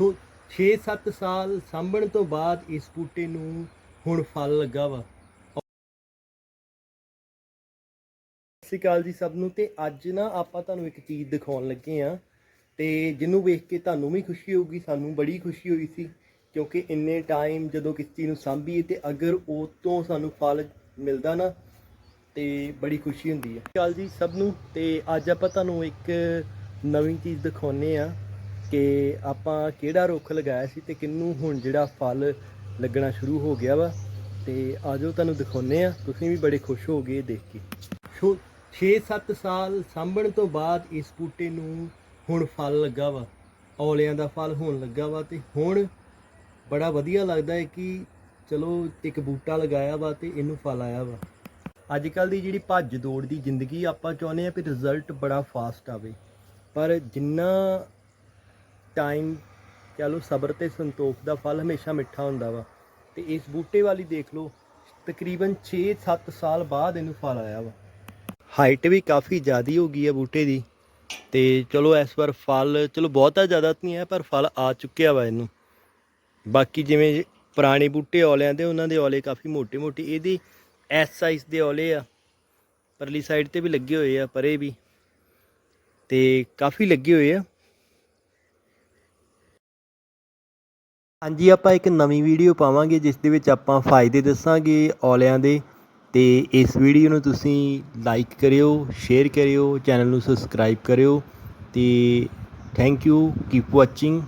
6-7 ਸਾਲ ਸਾਂਭਣ ਤੋਂ ਬਾਅਦ ਇਸ ਬੂਟੇ ਨੂੰ ਹੁਣ ਫਲ ਲੱਗਾ ਵਾ। ਸਤਿ ਸ਼੍ਰੀ ਅਕਾਲ ਜੀ ਸਭ ਨੂੰ ਤੇ ਅੱਜ ਨਾ ਆਪਾਂ ਤੁਹਾਨੂੰ ਇੱਕ ਚੀਜ਼ ਦਿਖਾਉਣ ਲੱਗੇ ਆ ਤੇ ਜਿਹਨੂੰ ਵੇਖ ਕੇ ਤੁਹਾਨੂੰ ਵੀ ਖੁਸ਼ੀ ਹੋਊਗੀ, ਸਾਨੂੰ ਬੜੀ ਖੁਸ਼ੀ ਹੋਈ ਸੀ ਕਿਉਂਕਿ ਇੰਨੇ ਟਾਈਮ ਜਦੋਂ ਕਿਸੇ ਚੀਜ਼ ਨੂੰ ਸਾਂਭੀਏ ਤੇ ਅਗਰ ਉਹ ਤੋਂ ਸਾਨੂੰ ਫਲ ਮਿਲਦਾ ਨਾ ਤੇ ਬੜੀ ਖੁਸ਼ੀ ਹੁੰਦੀ ਹੈ ਚੱਲ ਜੀ ਸਭ ਨੂੰ ਤੇ ਅੱਜ ਆਪਾਂ ਤੁਹਾਨੂੰ ਇੱਕ ਨਵੀਂ ਚੀਜ਼ ਦਿਖਾਉਨੇ ਆ ਕਿ ਆਪਾਂ ਕਿਹੜਾ ਰੁੱਖ ਲਗਾਇਆ ਸੀ ਤੇ ਕਿੰਨੂੰ ਹੁਣ ਜਿਹੜਾ ਫਲ ਲੱਗਣਾ ਸ਼ੁਰੂ ਹੋ ਗਿਆ ਵਾ। ਤੇ ਆਜੋ ਤੁਹਾਨੂੰ ਦਿਖਾਉਨੇ ਆ ਤੁਸੀਂ ਵੀ ਬੜੇ ਖੁਸ਼ ਹੋਗੇ ਇਹ ਦੇਖ ਕੇ। 6-7 ਸਾਲ ਸਾਂਭਣ ਤੋਂ ਬਾਅਦ ਇਸ ਬੂਟੇ ਨੂੰ ਹੁਣ ਫਲ ਲੱਗਾ ਵਾ। ਔਲਿਆਂ ਦਾ ਫਲ ਹੋਣ ਲੱਗਾ ਵਾ ਤੇ ਹੁਣ ਬੜਾ ਵਧੀਆ ਲੱਗਦਾ ਹੈ ਕਿ ਚਲੋ ਇੱਕ ਬੂਟਾ ਲਗਾਇਆ ਵਾ ਤੇ ਇਹਨੂੰ ਫਲ ਆਇਆ ਵਾ। ਅੱਜ ਕੱਲ ਦੀ ਜਿਹੜੀ ਭੱਜ ਦੌੜ ਦੀ ਜ਼ਿੰਦਗੀ ਆਪਾਂ ਚਾਹੁੰਦੇ ਆ ਕਿ ਰਿਜ਼ਲਟ ਬੜਾ ਫਾਸਟ ਆਵੇ। ਪਰ ਜਿੰਨਾ ਟਾਈਮ ਕਹ ਲਓ ਸਬਰ ਤੇ ਸੰਤੋਖ ਦਾ ਫਲ ਹਮੇਸ਼ਾ ਮਿੱਠਾ ਹੁੰਦਾ ਵਾ। ਤੇ ਇਸ ਬੂਟੇ ਵਾਲੀ ਦੇਖ ਲਓ, ਤਕਰੀਬਨ 6-7 ਸਾਲ ਬਾਅਦ ਇਹਨੂੰ ਫਲ ਆਇਆ ਵਾ। ਹਾਈਟ ਵੀ ਕਾਫੀ ਜ਼ਿਆਦੀ ਹੋ ਗਈ ਹੈ ਬੂਟੇ ਦੀ। ਤੇ ਚਲੋ ਇਸ ਵਾਰ ਫਲ, ਚਲੋ ਬਹੁਤਾ ਜ਼ਿਆਦਾ ਨਹੀਂ ਹੈ, ਪਰ ਫਲ ਆ ਚੁੱਕਿਆ ਵਾ ਇਹਨੂੰ। ਬਾਕੀ ਜਿਵੇਂ ਪੁਰਾਣੇ ਬੂਟੇ ਔਲਿਆਂ ਦੇ, ਉਹਨਾਂ ਦੇ ਔਲੇ ਕਾਫੀ ਮੋٹے-ਮੋٹੇ ਇਹਦੀ ਐਸ ਸਾਈਜ਼ ਦੇ ਔਲੇ ਆ। ਪਰਲੀ ਸਾਈਡ ਤੇ ਵੀ ਲੱਗੇ ਹੋਏ ਆ, ਪਰੇ ਵੀ। ਤੇ ਕਾਫੀ ਲੱਗੇ ਹੋਏ ਆ। ਹਾਂਜੀ, ਆਪਾਂ ਇੱਕ ਨਵੀਂ ਵੀਡੀਓ ਪਾਵਾਂਗੇ, ਜਿਸ ਦੇ ਵਿੱਚ ਆਪਾਂ ਫਾਇਦੇ ਦੱਸਾਂਗੇ ਔਲਿਆਂ ਦੇ। ਤੇ ਇਸ ਵੀਡੀਓ ਨੂੰ ਤੁਸੀਂ ਲਾਈਕ ਕਰਿਓ ਸ਼ੇਅਰ ਕਰਿਓ ਚੈਨਲ ਨੂੰ ਸਬਸਕ੍ਰਾਈਬ ਕਰਿਓ। ਤੇ ਥੈਂਕ ਯੂ ਕੀਪ ਵਾਚਿੰਗ